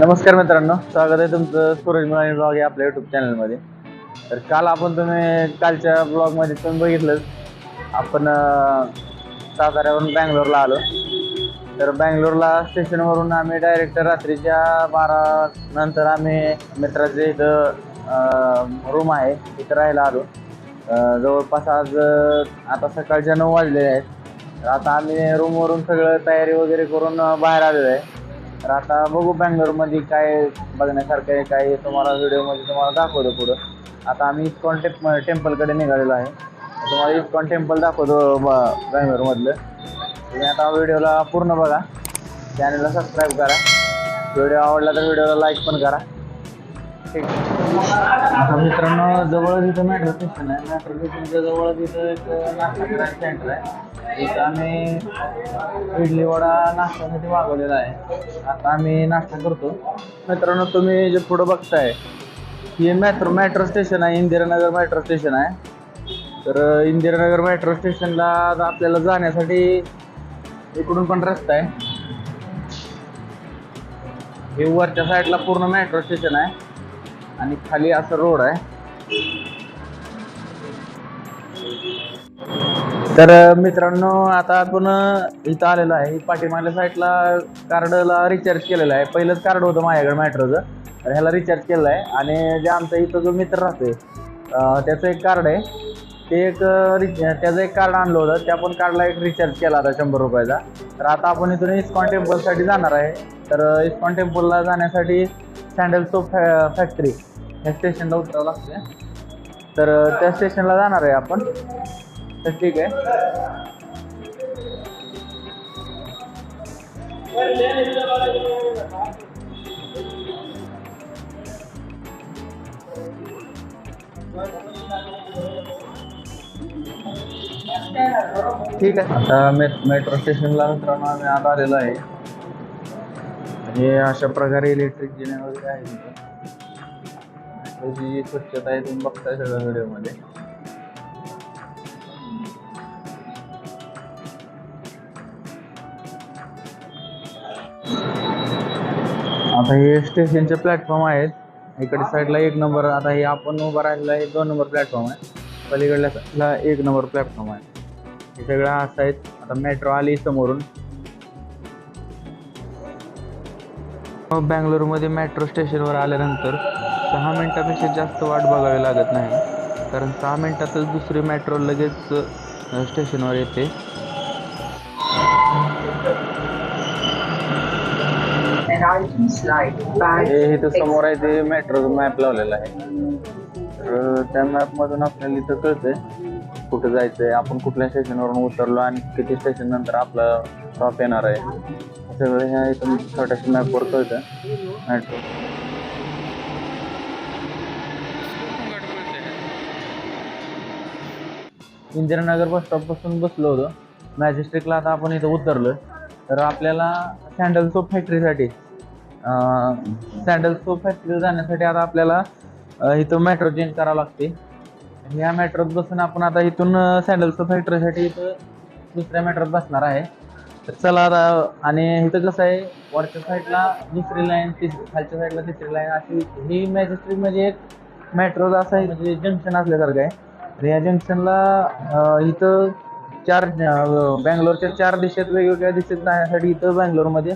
नमस्कार मित्रांनो स्वागत आहे तुमचं सूरज मुलानी ब्लॉग या आपल्या युट्यूब चॅनलमध्ये तर काल आपण तुम्ही कालच्या ब्लॉगमध्ये तुम्ही बघितलं. आपण साताऱ्यावरून बँगलोरला आलो. तर बँगलोरला स्टेशनवरून आम्ही डायरेक्ट रात्रीच्या बारा नंतर आम्ही मित्राचे इथं रूम आहे तिथं राहायला आलो. जवळपास आज आता सकाळच्या नऊ वाजले आहेत. तर आता आम्ही रूमवरून सगळं तयारी वगैरे करून बाहेर आलेलो आहे. तर आता बघू बँगलोरमध्ये काय बघण्यासारखं आहे काय तुम्हाला व्हिडिओमध्ये तुम्हाला दाखवतो पुढं. आता आम्ही इस्कॉन टेम्प टेम्पलकडे निघालेलो आहे. तुम्हाला इस्कॉन टेम्पल दाखवतो ब बँगलोरमधलं. तुम्ही आता व्हिडिओला पूर्ण बघा. चॅनलला सबस्क्राईब करा. व्हिडिओ आवडला तर व्हिडिओला लाईक पण करा. ठीक. आता मित्रांनो जवळच इथं मेट्रो स्टेशन आहे. मेट्रो स्टेशनच्या जवळच इथं एक नाश्ता सेंटर आहे. इथं आम्ही इडली वडा नाश्त्यासाठी मागवलेला आहे. आता आम्ही नाश्ता करतो. मित्रांनो तुम्ही जे पुढं बघताय हे मेट्रो मेट्रो स्टेशन आहे इंदिरानगर मेट्रो स्टेशन आहे. तर इंदिरानगर मेट्रो स्टेशनला आपल्याला जाण्यासाठी इकडून पण रस्ता आहे. हे वरच्या साईडला पूर्ण मेट्रो स्टेशन आहे. आणि खाली असं रोड आहे. तर मित्रांनो आता आपण इथं आलेलो आहे. पाठीमागल्या साईडला कार्डला रिचार्ज केलेलं आहे. पहिलंच कार्ड होतं माझ्याकडे मॅट्रोचं तर ह्याला रिचार्ज केलेलं आहे. आणि जे आमचा इथं जो मित्र राहतोय त्याचं एक कार्ड आहे. ते एक रिच त्याचं एक कार्ड आणलं होतं. त्या पण कार्डला एक रिचार्ज केला होता शंभर रुपयाचा. तर आता आपण इथून इस्कॉन टेम्पलसाठी जाणार आहे. तर इस्कॉन टेम्पलला जाण्यासाठी सँडल सोप फॅ फॅक्टरी ह्या स्टेशनला उतरावं लागते तर त्या स्टेशनला जाणार आहे आपण. तर ठीक आहे. ठीक आहे. आता मे मेट्रो स्टेशनला मित्रांनो आम्ही आता आलेलो आहे. हे अशा प्रकारे इलेक्ट्रिक जिने वगैरे आहे तिथं. जी स्वच्छता आहे तुम्ही बघताय सगळ्या व्हिडिओमध्ये आता हे स्टेशनचे प्लॅटफॉर्म आहेत. इकडे साईडला एक नंबर आता हे आपण उभं राहिलेला हे दोन नंबर प्लॅटफॉर्म आहे. पलीकडल्या साईडला एक नंबर प्लॅटफॉर्म आहे. हे सगळं असं आहेत. आता मेट्रो आली समोरून. बँगलोरमध्ये मेट्रो स्टेशनवर आल्यानंतर सहा मिनटापेक्षा जास्त वाट बघावी लागत नाही. कारण सहा मिनटातच दुसरी मेट्रो लगेच स्टेशनवर येते. हे इथं समोर आहे ते मेट्रोचं मॅप लावलेलं आहे. तर त्या मॅपमधून आपल्याला इथं कळतंय कुठं जायचं आहे आपण कुठल्या स्टेशनवरून उतरलो आणि किती स्टेशन नंतर आपलं स्टॉप येणार आहे. हे सगळं ह्या इथं छोट्याशा मॅपवर कळतं मेट्रो इंदिरानगर बस स्टॉपपासून बसलो होतो. मॅजेस्टिकला आता आपण इथं उतरलो तर आपल्याला सँडल सोप फॅक्टरीसाठी सँडल सोप फॅक्टरीला जाण्यासाठी आता आपल्याला इथं मेट्रो चेंज करावं लागते. ह्या मेट्रोत बसून आपण आता इथून सँडल सोप फॅक्टरीसाठी इथं दुसऱ्या मेट्रोत बसणार आहे. तर चला आता आणि इथं कसं आहे वरच्या साईडला दुसरी लाईन तिस खालच्या साईडला तिसरी लाईन अशी ही मॅजेस्ट्री म्हणजे एक मेट्रो असं आहे म्हणजे जंक्शन असल्यासारखं आहे. तर या जंक्शनला इथं चार बँगलोरच्या चार दिशेत वेगवेगळ्या दिशेत जाण्यासाठी इथं बँगलोरमध्ये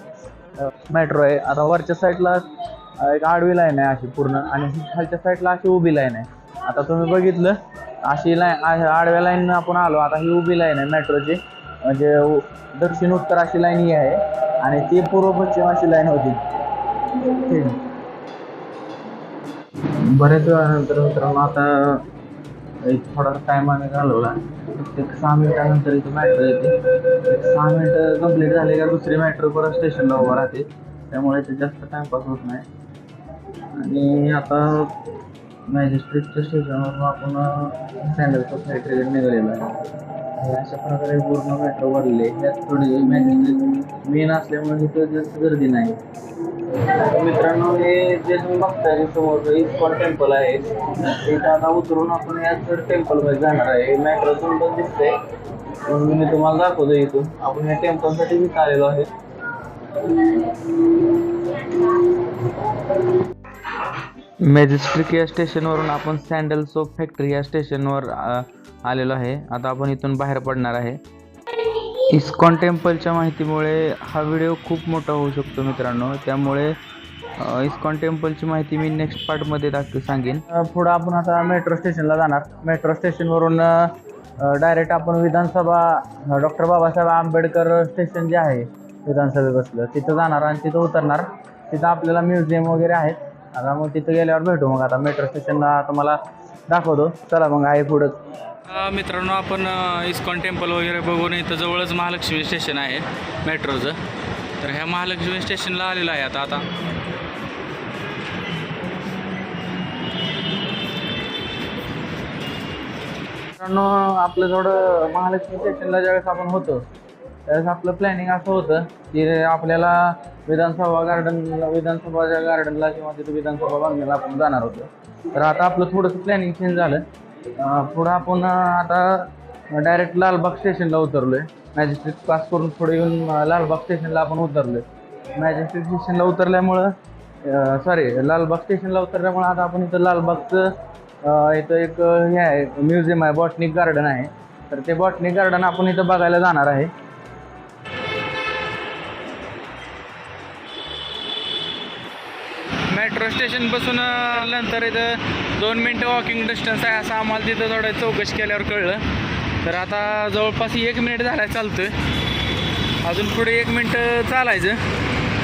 मेट्रो आहे. आता वरच्या साईडला एक आडवी लाईन आहे अशी पूर्ण. आणि खालच्या साईडला अशी उभी लाईन आहे. आता तुम्ही बघितलं अशी लाईन आडव्या लाईन आपण आलो. आता ही उभी लाईन आहे मेट्रोची. म्हणजे दक्षिण उत्तर अशी लाईन ही आहे. आणि ती पूर्व पश्चिम अशी लाईन होती. ठीक बऱ्याच वेळानंतर मित्रांनो आता थोडा टायमाने आम्ही घालवला. एक सहा मिनिटानंतर इथे मॅट्रो येते. एक सहा मिनटं कंप्लीट झाले का दुसरी मॅट्रो परत स्टेशनला उभा राहते. त्यामुळे ते जास्त टाइमपास होत नाही. आणि आता मॅजिस्ट्रेटच्या स्टेशनवरून आपण सँडल फॅक्टरीकडे निघालेला आहे. अशा प्रकारे पूर्ण मेट्रो वाढले ह्यात थोडी मॅजिस्ट्रेट मेन असल्यामुळे तिथं जास्त गर्दी नाही. मित्रांनो हे जे तुम्ही बघताय समोर इस्कॉन टेम्पल आहे. इथं आता उतरून आपण याच टेम्पलमध्ये जाणार आहे. मेट्रो सुंदर दिसतंय. म्हणून मी तुम्हाला दाखवतो इथून. आपण या टेम्पलसाठी इथं आलेलो आहे. मेजेस्ट्रिक या स्टेशनवरून आपण सँडल सोप फॅक्टरी या स्टेशनवर आलेलो आहे. आता आपण इथून बाहेर पडणार आहे. इस्कॉन टेम्पलच्या माहितीमुळे हा व्हिडिओ खूप मोठा होऊ शकतो मित्रांनो. त्यामुळे इस्कॉन टेम्पलची माहिती मी नेक्स्ट पार्टमध्ये दाखव सांगेन. पुढं आपण आता मेट्रो स्टेशनला जाणार. मेट्रो स्टेशनवरून डायरेक्ट आपण विधानसभा डॉक्टर बाबासाहेब आंबेडकर स्टेशन जे आहे विधानसभे बसलं. तिथं जाणार आणि तिथं उतरणार. तिथं आपल्याला म्युझियम वगैरे आहेत. आता मग तिथं गेल्यावर भेटू मग आता. मेट्रो स्टेशनला तुम्हाला दाखवतो. चला मग आहे पुढं. मित्रांनो आपण इस्कॉन टेम्पल वगैरे बघून इथं जवळच महालक्ष्मी स्टेशन आहे मेट्रोचं. तर ह्या महालक्ष्मी स्टेशनला आलेलं आहे आता आता. मित्रांनो आपलं थोडं महालक्ष्मी स्टेशनला ज्यावेळेस आपण होतो त्यावेळेस आपलं प्लॅनिंग असं होतं की आपल्याला विधानसभा गार्डन विधानसभाच्या गार्डनला किंवा तिथं विधानसभा बांधण्याला आपण जाणार होतो. तर आता आपलं थोडंसं प्लॅनिंग चेंज झालं. पुढं आपण आता डायरेक्ट लालबाग स्टेशनला उतरलो आहे मॅजेस्टिक पास करून पुढे येऊन लालबाग स्टेशनला आपण उतरलो आहे मॅजेस्टिक स्टेशनला उतरल्यामुळं सॉरी लालबाग स्टेशनला उतरल्यामुळं आता आपण इथं लालबागचं इथं एक हे आहे म्युझियम आहे बॉटनिक गार्डन आहे. तर ते बॉटनिक गार्डन आपण इथं बघायला जाणार आहे. मेट्रो स्टेशनपासून नंतर इथं दोन मिनटं वॉकिंग डिस्टन्स आहे असं आम्हाला तिथं थोडं चौकशी केल्यावर कळलं. तर आता जवळपास एक मिनिट झाला चालतोय. अजून पुढे एक मिनटं चालायचं.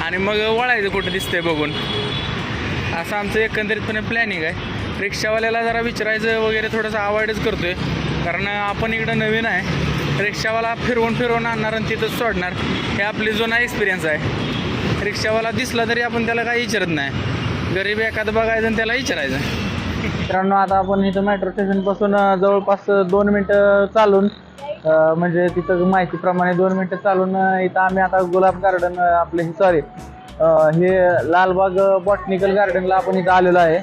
आणि मग वळायचं कुठं दिसतंय बघून. असं आमचं एकंदरीतपणे प्लॅनिंग आहे. रिक्षावाल्याला जरा विचारायचं वगैरे थोडंसं अवॉइडच करतोय. कारण आपण इकडं नवीन आहे. रिक्षावाला फिरवून फिरवून आणणार आणि तिथंच सोडणार. हे आपली जुना एक्सपिरियन्स आहे. रिक्षावाला दिसला तरी आपण त्याला काही विचारत नाही. गरीब एखादं बघायचं आणि त्याला विचारायचं. मित्रांनो आता आपण इथं मेट्रो स्टेशनपासून अं, जवळपास दोन मिनटं चालून अं, म्हणजे तिथं माहितीप्रमाणे दोन मिनटं चालून अं, इथं आम्ही आता गुलाब गार्डन आपले सॉरी हे लालबाग बॉटनिकल गार्डनला आपण इथं आलेलो आहे.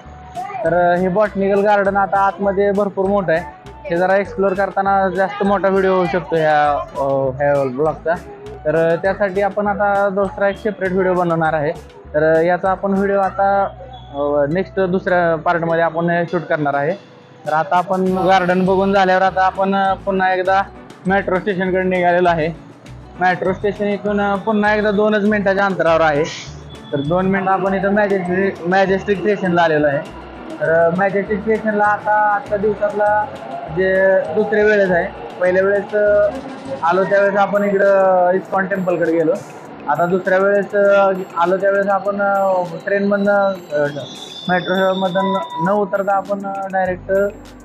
तर अं, हे बॉटनिकल गार्डन आता आतमध्ये भरपूर मोठं आहे. हे जरा एक्सप्लोअर करताना जास्त मोठा व्हिडिओ होऊ शकतो ह्या अं, ह्या ब्लॉगचा तर अं, त्यासाठी आपण आता दुसरा एक सेपरेट व्हिडिओ बनवणार आहे. तर याचा आपण व्हिडिओ आता नेक्स्ट दुसऱ्या पार्टमध्ये आपण शूट करणार आहे. तर आता आपण गार्डन बघून झाल्यावर आता आपण पुन्हा एकदा मेट्रो स्टेशनकडे निघालेलो आहे. मेट्रो स्टेशन इथून पुन्हा एकदा दोनच मिनिटाच्या अंतरावर आहे. तर दोन मिनटं आपण इथं मॅजेस्टिक मॅजेस्टिक स्टेशनला आलेलो आहे. तर मॅजेस्टिक स्टेशनला आता आजच्या दिवसातला जे दुसऱ्या वेळेस आहे पहिल्या वेळेस आलो त्यावेळेस आपण इकडं इस्कॉन टेम्पलकडे गेलो. आता दुसऱ्या वेळेस आलो त्यावेळेस आपण ट्रेनमधनं मेट्रोमधून न उतरता आपण डायरेक्ट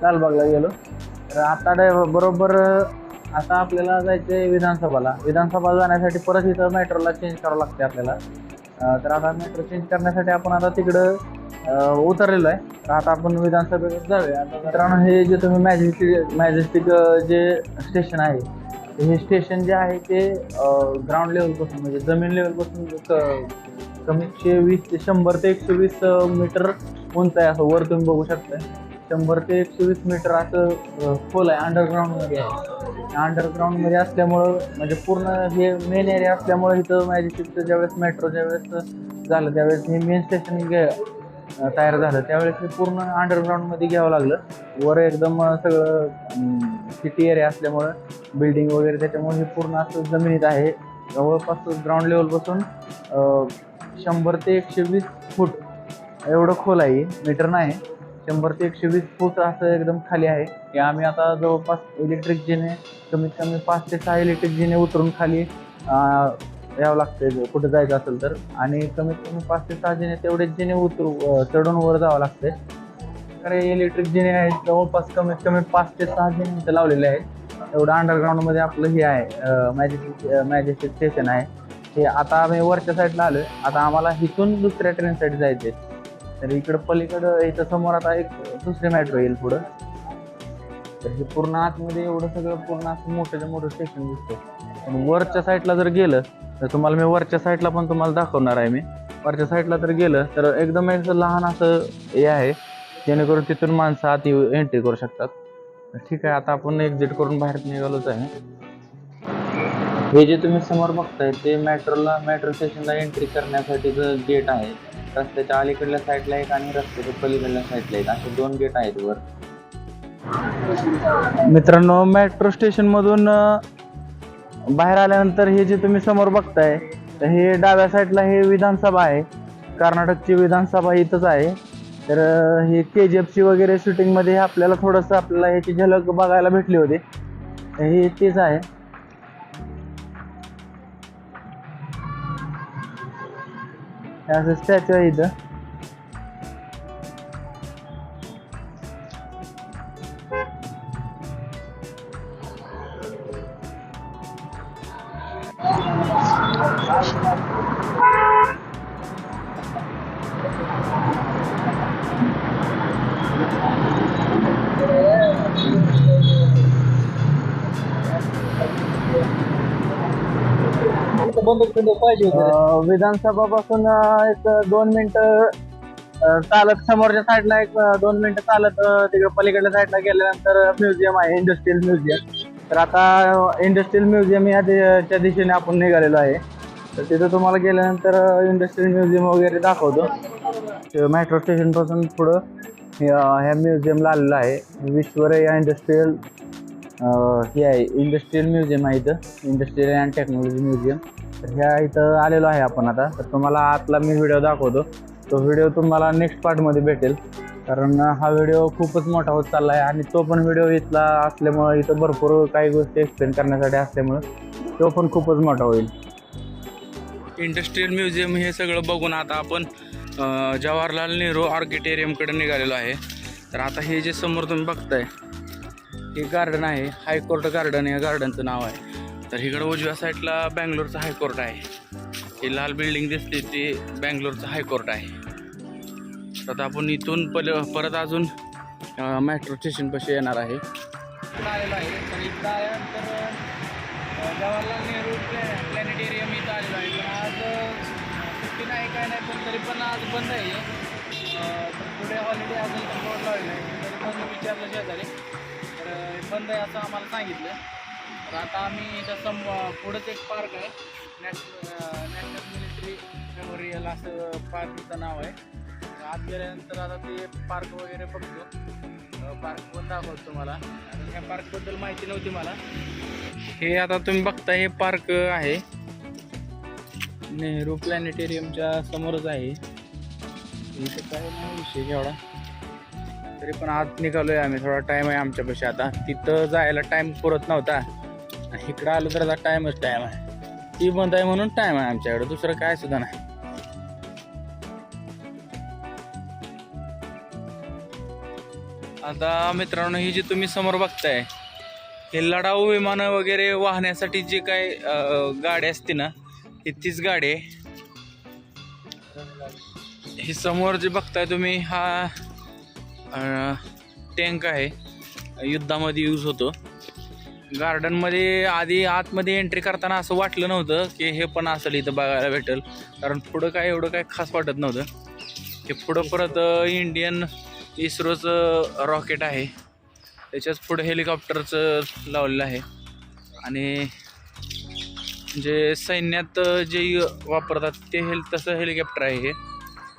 लालबागला गेलो. तर आता डाय बरोबर आता आपल्याला जायचं आहे विधानसभाला. विधानसभा जाण्यासाठी परत इथं मेट्रोला चेंज करावं लागते आपल्याला. तर आता मेट्रो चेंज करण्यासाठी आपण आता तिकडं उतरलेलो आहे. तर आता आपण विधानसभेकडे जाऊया. आता मित्रांनो हे जे तुम्ही मॅजेस्टिक मॅजेस्टिक जे स्टेशन आहे हे स्टेशन जे आहे ते ग्राउंड लेवलपासून म्हणजे जमीन लेवलपासून क- कमीतशे वीस ते शंभर ते एकशे वीस मीटर उंच आहे असं वर तुम्ही बघू शकता शंभर ते एकशे वीस मीटर असं खोल आहे अंडरग्राऊंडमध्ये आहे अंडरग्राऊंडमध्ये असल्यामुळं म्हणजे पूर्ण हे मेन एरिया असल्यामुळं इथं मॅजेस्टिकचं ज्यावेळेस मेट्रो ज्यावेळेस झालं त्यावेळेस हे मेन स्टेशन घे तयार झालं. त्यावेळेस हे पूर्ण अंडरग्राऊंडमध्ये घ्यावं लागलं. वर एकदम सगळं सिटी एरिया असल्यामुळं बिल्डिंग वगैरे त्याच्यामुळे हे पूर्ण असं जमिनीत आहे. जवळपास ग्राउंड लेवलपासून शंभर ते एकशे वीस फूट. एवढं खोल आहे मीटर नाही. शंभर ते एकशे वीस फूट असं एकदम खाली आहे. की आम्ही आता जवळपास इलेक्ट्रिक जिने कमीत कमी पाच ते सहा इलेक्ट्रिक जिने उतरून खाली यावं लागतंय कुठं जायचं असेल तर. आणि कमीत कमी पाच ते सहा जिने तेवढे जिने उतरू चढून वर जावं लागते कारण इलेक्ट्रिक जिने आहेत जवळपास कमीत कमी पाच ते सहा जिने इथं लावलेले आहेत. एवढं अंडरग्राऊंडमध्ये आपलं हे आहे मॅजेस्टिक मॅजेस्टिक स्टेशन आहे. हे आता आम्ही वरच्या साईडला आलो आता आम्हाला इथून दुसऱ्या ट्रेनसाठी जायचं आहे तर इकडं पलीकडं इथं समोर आता एक दुसरी मेट्रो येईल पुढं. तर हे पूर्ण आतमध्ये एवढं सगळं पूर्ण असं मोठं मोठं स्टेशन दिसतं पण वरच्या साईडला जर गेलं तर तुम्हाला मी वरच्या साईडला पण तुम्हाला दाखवणार आहे मी. वरच्या साईडला जर गेलं तर एकदम एक लहान असं हे आहे जेणेकरून तिथून माणसं आत एंट्री करू शकतात. ठीक आहे आता आपण एक्झिट करून बाहेर निघालोच आहे. हे जे तुम्ही समोर बघताय ते मेट्रोला मेट्रो स्टेशनला एंट्री करण्यासाठीचं गेट आहे रस्त्याच्या अलीकडल्या साईडला एक आणि रस्त्याच्या पलीकडल्या साईडला एक असे दोन गेट आहेत वर. मित्रांनो मेट्रो स्टेशनमधून बाहेर आल्यानंतर हे जे तुम्ही समोर बघताय तर हे डाव्या साईडला हे विधानसभा आहे. कर्नाटकची विधानसभा इथंच आहे. तर हे के जी एफची वगैरे शूटिंगमध्ये आपल्याला थोडंसं आपल्याला ह्याची झलक बघायला भेटली होती. तर हे तेच आहे. असं स्टॅच्यू आहे इथं. अं, विधानसभा पासून एक दोन मिनिटं अं, चालत समोरच्या साईडला एक अं, दोन मिनिटं चालत अं, तिकडे पलीकडल्या साईडला गेल्यानंतर म्युझियम आहे इंडस्ट्रियल म्युझियम तर आता इंडस्ट्रियल म्युझियम या दि- च्या दिशेने आपण निघालेलो आहे. तर तिथं तुम्हाला गेल्यानंतर इंडस्ट्रियल म्युझियम वगैरे दाखवतो. मेट्रो स्टेशनपासून पुढं ह्या ह्या म्युझियमला आलेलं आहे. विश्वरया इंडस्ट्रियल हे आहे इंडस्ट्रियल म्युझियम आहे इथं. इंडस्ट्रियल अँड टेक्नॉलॉजी म्युझियम तर ह्या इथं आलेलो आहे आपण आता. तर तुम्हाला आतला मी व्हिडिओ दाखवतो. तो व्हिडिओ तुम्हाला नेक्स्ट पार्टमध्ये भेटेल. कारण हा व्हिडिओ खूपच मोठा होत चालला आहे आणि तो पण व्हिडिओ इथला असल्यामुळं इथं भरपूर काही गोष्टी एक्सप्लेन करण्यासाठी असल्यामुळं तो पण खूपच मोठा होईल. इंडस्ट्रियल म्युझियम हे सगळं बघून आता आपण जवाहरलाल नेहरू ऑर्किटेरियमकडे निघालेलो आहे. तर आता हे जे समोर तुम्ही बघताय हे गार्डन आहे. हायकोर्ट गार्डन या गार्डनचं नाव आहे. तर इकडं उजव्या साईडला बँगलोरचं हायकोर्ट आहे. ही लाल बिल्डिंग दिसते ती बँगलोरचं हायकोर्ट आहे. तर आता आपण इथून पल परत अजून मेट्रो स्टेशनपाशी येणार आहे. आलेलो आहे. तर इथं आल्यानंतर जवाहरलाल नेहरू प्लॅनेटेरियम इथं आलेलो आहे. पण आज सुट्टी नाही काय नाही पण तरी पण आज बंद आहे. तर पुढे हॉलिडे असेल तर बोर्ड लावलेलं आहे. तरी पण विचारलं शेजारी. तर बंद आहे असं आम्हाला सांगितलं. तर आता आम्ही इथं पुढंच एक पार्क आहे. नॅशनल नॅशनल मिलिटरी मेमोरियल असं पार्कचं नाव आहे. आत गेल्यानंतर आता ते पार्क वगैरे बघतो. पार्क पण दाखवतो तुम्हाला. ह्या पार्कबद्दल माहिती नव्हती मला. हे आता तुम्ही बघता हे पार्क आहे. नेहरू प्लॅनेटेरियमच्या समोरच आहे. इथं काय नाही विषय एवढा. तरी पण आत निघालोय आम्ही. थोडा टाइम आहे आमच्यापाशी आता. तिथं जायला टाइम पुरत नव्हता. आणि इकडं आलो तर आता टाइमच टाइम आहे. ती बंद आहे म्हणून टाइम आहे आमच्याकडे. दुसरं काय सुद्धा नाही. आता मित्रांनो ही जी तुम्ही समोर बघताय हे लढाऊ विमानं वगैरे वाहण्यासाठी जी काय गाडी असते ना ही तीच गाडी आहे. ही समोर जे बघताय तुम्ही हा टँक आहे. युद्धामध्ये यूज होतो. गार्डनमध्ये आधी आतमध्ये एंट्री करताना असं वाटलं नव्हतं की हे पण असेल इथं बघायला भेटेल. कारण पुढं काय एवढं काय खास वाटत नव्हतं. हे पुढं परत इंडियन इस्रोचं रॉकेट आहे. त्याच्याच पुढं हेलिकॉप्टरचं लावलेलं आहे. आणि जे सैन्यात जे वापरतात ते हेल तसं हेलिकॉप्टर आहे हे.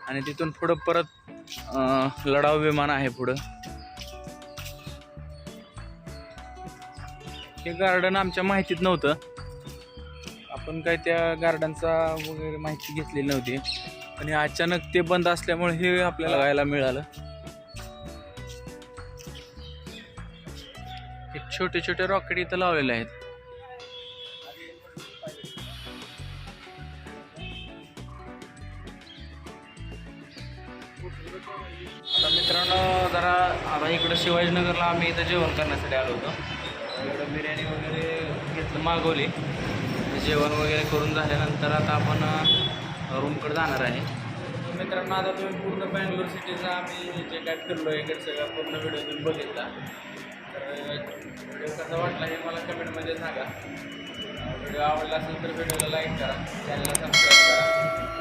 आणि तिथून पुढं परत लढाऊ विमान आहे पुढं. हे गार्डन आमच्या माहितीत नव्हतं. आपण काय त्या गार्डनचा वगैरे माहिती घेतलेली नव्हती. आणि अचानक ते बंद असल्यामुळे हे आपल्याला बघायला मिळालं. हे छोटे छोटे रॉकेट इथं लावलेले आहेत. आता मित्रांनो जरा आता इकडं शिवाजीनगरला आम्ही इथं जेवण करण्यासाठी आलो होतो. इकडं बिर्याणी वगैरे घेतलं मागवली. जेवण वगैरे करून झाल्यानंतर आता आपण रूमकडे जाणार आहे. मित्रांनो आता तुम्ही पूर्ण बँगलोर सिटीचा आम्ही जे काय फिरलो इकडे सगळा पूर्ण व्हिडिओ तुम्ही बघितला. तर व्हिडिओ कसा वाटला हे मला कमेंटमध्ये सांगा. व्हिडिओ आवडला असेल तर व्हिडिओला लाईक करा. चॅनलला सबस्क्राईब करा.